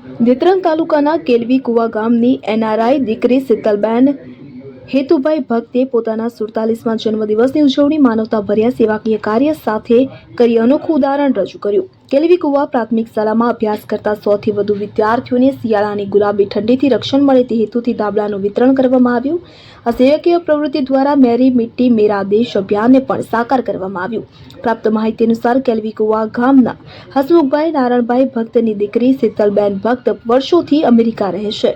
નેત્રંગ તાલુકાના કેલવી કુવા ગામની એનઆરઆઈ દીકરી શીતલબેન હેતુભાઈ ભક્તે પોતાના સુડતાલીસમાં જન્મદિવસની ઉજવણી માનવતા ભર્યા સેવાકીય કાર્ય સાથે કરી અનોખું ઉદાહરણ રજૂ કર્યું. કેલવી કુવા પ્રાથમિક શાળામાં અભ્યાસ કરતા સોથી વધુ વિદ્યાર્થીઓને શિયાળાની ગુલાબી ઠંડીથી રક્ષણ મળે તે હેતુથી દાબળાનું વિતરણ કરવામાં આવ્યું. આ સેવકીય પ્રવૃત્તિ દ્વારા મેરી મિટ્ટી મેરા દેશ અભિયાનને પણ સાકાર કરવામાં આવ્યું. પ્રાપ્ત માહિતી અનુસાર કેલવી કુવા ગામના હસમુખભાઈ નારાયણભાઈ ભક્તની દીકરી, શીતલબેન ભક્ત વર્ષોથી અમેરિકા રહે છે.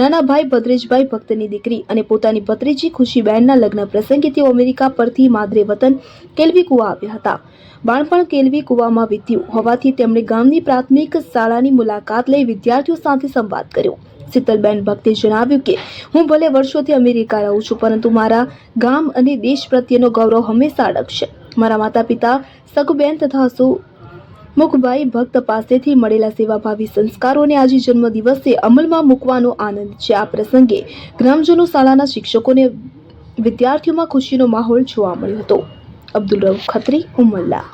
નાના ભાઈ ભદ્રેશભાઈ ભક્તની દીકરી અને પોતાની ભત્રીજી ખુશીબેનના લગ્ન પ્રસંગે તેઓ અમેરિકા પરથી માદરે વતન કેલવી કુવા આવ્યા હતા. બાળપણ કેલવી કુવામાં વીત્યું હોવાથી તેમણે ગામની પ્રાથમિક શાળાની મુલાકાત લઈ વિદ્યાર્થીઓ સાથે સંવાદ કર્યો. શીતલબેન ભક્તે જણાવ્યું કે, હું ભલે વર્ષોથી અમેરિકા રહું છું, પરંતુ મારા ગામ અને દેશ પ્રત્યેનો ગૌરવ હંમેશા અડગ છે મારા માતા પિતા સગુબેન તથા સુ મુખભાઈ ભક્ત પાસેથી મળેલા સેવાભાવી સંસ્કારોને આજે જન્મ દિવસે અમલમાં મૂકવાનો આનંદ છે. આ પ્રસંગે ગ્રામજનો શાળાના શિક્ષકોને વિદ્યાર્થીઓમાં ખુશીનો માહોલ જોવા મળ્યો હતો. Abdul Rauf Khatri, Umalla.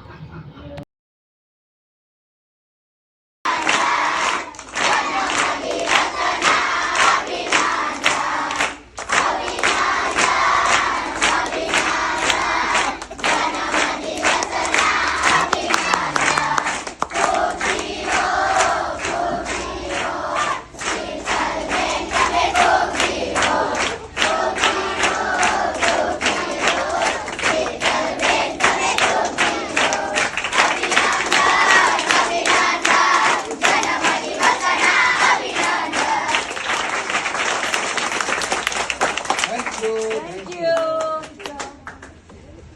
Thank, Thank you.